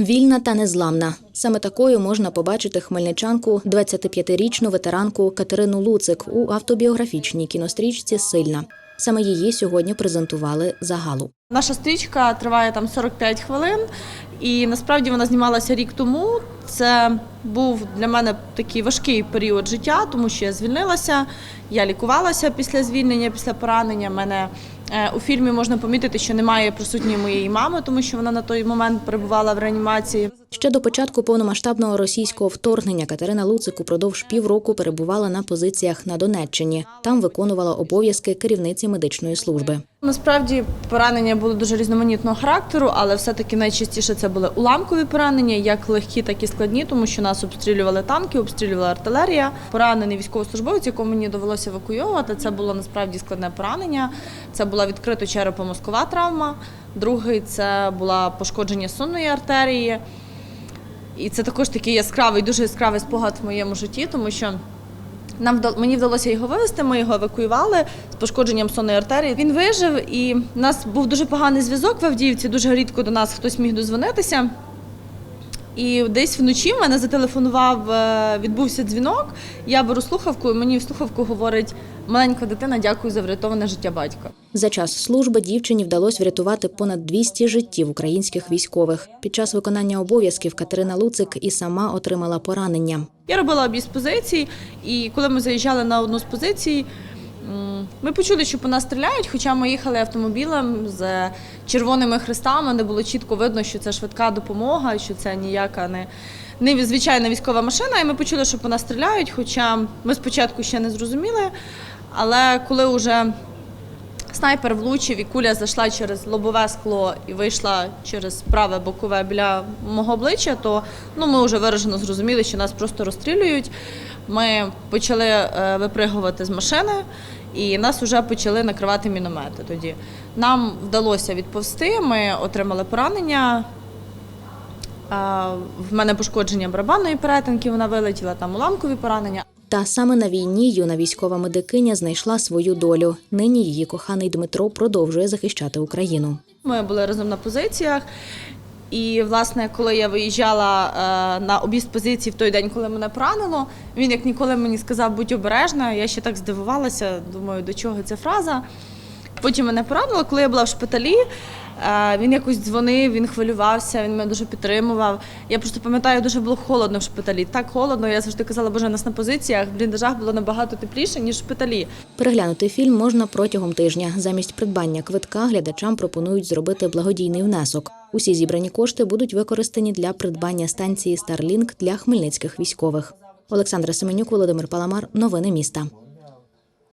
Вільна та незламна. Саме такою можна побачити хмельничанку, 25-річну ветеранку Катерину Луцик у автобіографічній кінострічці Сильна. Саме її сьогодні презентували загалу. Наша стрічка триває там 45 хвилин, і насправді вона знімалася рік тому. Це був для мене такий важкий період життя, тому що я звільнилася, я лікувалася після звільнення, після поранення. Мене е, у фільмі можна помітити, що немає присутньої моєї мами, тому що вона на той момент перебувала в реанімації. Ще до початку повномасштабного російського вторгнення Катерина Луцик упродовж півроку перебувала на позиціях на Донеччині. Там виконувала обов'язки керівниці медичної служби. Насправді поранення були дуже різноманітного характеру, але все-таки найчастіше це були уламкові поранення, як легкі, так і складні, тому що нас обстрілювали танки, обстрілювала артилерія. Поранений військовослужбовець, якого мені довелося евакуйовувати. Це було насправді складне поранення. Це була відкрито черепно-мозкова травма. Другий це була пошкодження сонної артерії. І це також такий яскравий, дуже яскравий спогад в моєму житті, тому що нам мені вдалося його вивезти, ми його евакуювали з пошкодженням сонної артерії. Він вижив, і в нас був дуже поганий зв'язок в Авдіївці. Дуже рідко до нас хтось міг дозвонитися. І десь вночі в мене зателефонував, е, відбувся дзвінок. Я беру слухавку, і мені в слухавку говорить маленька дитина, дякую за врятоване життя батька. За час служби дівчині вдалося врятувати понад 200 життів українських військових. Під час виконання обов'язків Катерина Луцик і сама отримала поранення. Я робила об'їзд позицій, і коли ми заїжджали на одну з позицій, ми почули, що по нас стріляють, хоча ми їхали автомобілем з червоними хрестами, де було чітко видно, що це швидка допомога, що це ніяка не, не звичайна військова машина. І ми почули, що по нас стріляють, хоча ми спочатку ще не зрозуміли. Але коли вже Снайпер влучив і куля зайшла через лобове скло і вийшла через праве бокове біля мого обличчя, то ну, ми вже виражено зрозуміли, що нас просто розстрілюють. Ми почали е, випригувати з машини і нас вже почали накривати міномети. Тоді нам вдалося відповсти. Ми отримали поранення. Е, В мене пошкодження барабанної перетинки, вона вилетіла, там уламкові поранення. Та саме на війні юна військова медикиня знайшла свою долю. Нині її коханий Дмитро продовжує захищати Україну. Ми були разом на позиціях. І, власне, коли я виїжджала е, на об'їзд позиції в той день, коли мене поранило, він як ніколи мені сказав, будь обережна. Я ще так здивувалася, думаю, до чого ця фраза. Потім мене поранило, коли я була в шпиталі. е, Він якось дзвонив, він хвилювався, він мене дуже підтримував. Я просто пам'ятаю, дуже було холодно в шпиталі. Так холодно. Я завжди казала, боже, нас на позиціях в бліндажах було набагато тепліше, ніж в шпиталі. Переглянути фільм можна протягом тижня. Замість придбання квитка глядачам пропонують зробити благодійний внесок. Усі зібрані кошти будуть використані для придбання станції Starlink для хмельницьких військових. Олександра Семенюк, Володимир Паламар. Новини міста.